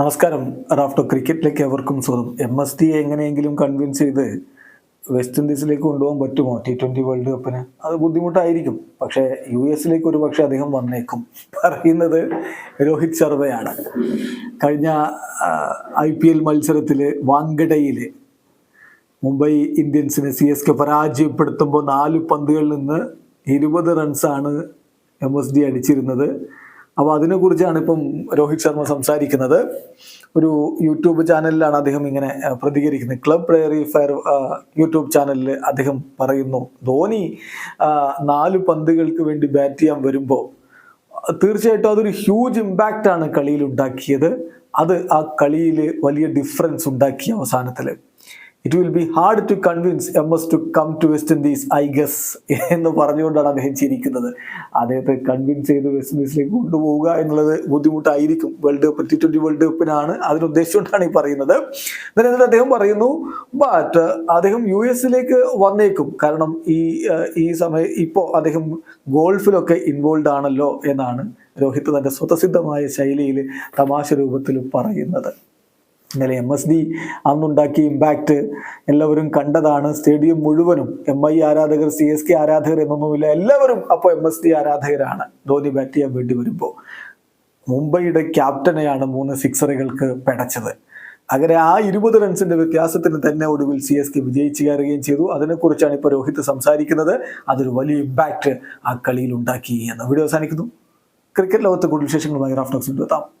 നമസ്കാരം. റാഫ്റ്റോ ക്രിക്കറ്റിലേക്ക് എവർക്കും സ്വാഗതം. എം എസ് ടി എങ്ങനെയെങ്കിലും കൺവിൻസ് ചെയ്ത് വെസ്റ്റ് ഇൻഡീസിലേക്ക് കൊണ്ടുപോകാൻ പറ്റുമോ? ടി ട്വന്റി വേൾഡ് കപ്പിന് അത് ബുദ്ധിമുട്ടായിരിക്കും. പക്ഷേ യു എസിലേക്ക് ഒരു പക്ഷേ അദ്ദേഹം വന്നേക്കും. പറയുന്നത് രോഹിത് ശർമ്മയാണ്. കഴിഞ്ഞ ഐ പി എൽ മത്സരത്തിൽ വാങ്കഡയിൽ മുംബൈ ഇന്ത്യൻസിനെ സി എസ് കെ പരാജയപ്പെടുത്തുമ്പോൾ നാല് പന്തുകളിൽ നിന്ന് ഇരുപത് റൺസാണ് എം എസ് ഡി അടിച്ചിരുന്നത്. അപ്പോൾ അതിനെക്കുറിച്ചാണ് ഇപ്പം രോഹിത് ശർമ്മ സംസാരിക്കുന്നത്. ഒരു യൂട്യൂബ് ചാനലിലാണ് അദ്ദേഹം ഇങ്ങനെ പ്രതികരിക്കുന്നത്. ക്ലബ് പ്ലെയറി ഫയർ യൂട്യൂബ് ചാനലിൽ അദ്ദേഹം പറയുന്നു ആ, നാല് പന്തുകൾക്ക് വേണ്ടി ബാറ്റ് ചെയ്യാൻ വരുമ്പോൾ തീർച്ചയായിട്ടും അതൊരു ഹ്യൂജ് ഇമ്പാക്റ്റ് ആണ് കളിയിൽ ഉണ്ടാക്കിയത്. അത് ആ കളിയിൽ വലിയ ഡിഫറൻസ് ഉണ്ടാക്കി അവസാനത്തിൽ it will be hard to convince M S to come to West Indies I guess എന്ന് പറഞ്ഞുകൊണ്ടാണ് അദ്ദേഹം ചിരിക്കുന്നത്. അദ്ദേഹത്തെ കൺവിൻസ് ചെയ്ത് വെസ്റ്റ് ഇൻഡീസിലേക്ക് കൊണ്ടുപോവുക എന്നുള്ളത് ബുദ്ധിമുട്ടായിരിക്കും. World cup T twenty world കപ്പിനാണ് അതിനുദ്ദേശിച്ചുകൊണ്ടാണ് ഈ പറയുന്നത്. എന്നിട്ട് അദ്ദേഹം പറയുന്നു ബട്ട് അദ്ദേഹം യു എസിലേക്ക് വന്നേക്കും. കാരണം ഈ ഈ സമയം ഇപ്പോൾ അദ്ദേഹം ഗോൾഫിലൊക്കെ ഇൻവോൾവ് ആണല്ലോ എന്നാണ് രോഹിത് തന്റെ സ്വതസിദ്ധമായ ശൈലിയിൽ തമാശ രൂപത്തിൽ പറയുന്നത്. ഇന്നലെ എം എസ് ഡി അന്നുണ്ടാക്കിയ ഇമ്പാക്റ്റ് എല്ലാവരും കണ്ടതാണ്. സ്റ്റേഡിയം മുഴുവനും എം ഐ ആരാധകർ സി എസ് കെ ആരാധകർ എന്നൊന്നുമില്ല എല്ലാവരും അപ്പോൾ എം എസ് ഡി ആരാധകരാണ്. ധോനി ബാറ്റ് ചെയ്യാൻ വേണ്ടി വരുമ്പോൾ മുംബൈയുടെ ക്യാപ്റ്റനെയാണ് മൂന്ന് സിക്സറുകൾക്ക് പെടച്ചത്. അങ്ങനെ ആ ഇരുപത് റൺസിന്റെ വ്യത്യാസത്തിന് തന്നെ ഒടുവിൽ സി എസ് കെ വിജയിച്ചു കയറുകയും ചെയ്തു. അതിനെക്കുറിച്ചാണ് ഇപ്പോൾ രോഹിത് സംസാരിക്കുന്നത്. അതൊരു വലിയ ഇമ്പാക്റ്റ് ആ കളിയിൽ ഉണ്ടാക്കി എന്ന്. വീഡിയോ അവസാനിക്കുന്നു. ക്രിക്കറ്റ് ലോകത്തെ കൂടുതൽ വിശേഷങ്ങളുമായി റാഫ്റ്റോക്സ് എത്താം.